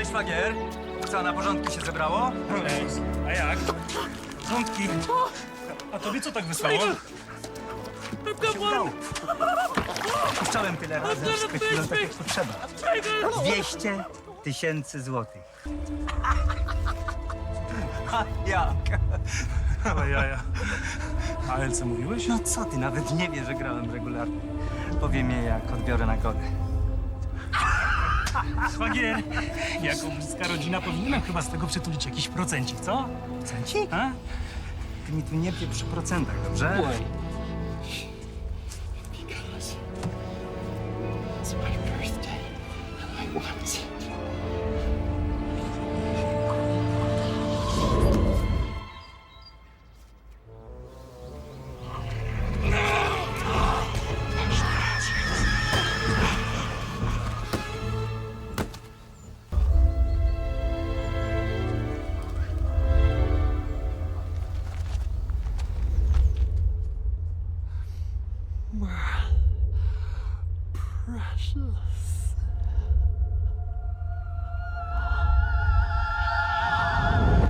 Cześć, Fagier. Co, na porządki się zebrało? A jak? Rządki. A tobie co tak wysłało? Puszczałem tyle razy, aż skreśliłem tak jak potrzeba. 200 tysięcy złotych. A jak? Ale jaja. A Elce mówiłeś? No co ty, nawet nie wie, że grałem regularnie. Powiem jej, jak odbiorę nagrodę. Szwagier, jako bliska rodzina powinienem chyba z tego przytulić jakiś procencik, co? Cenci? A? Ty mi tu nie pie przy procentach, dobrze? Because it's my birthday and I want precious.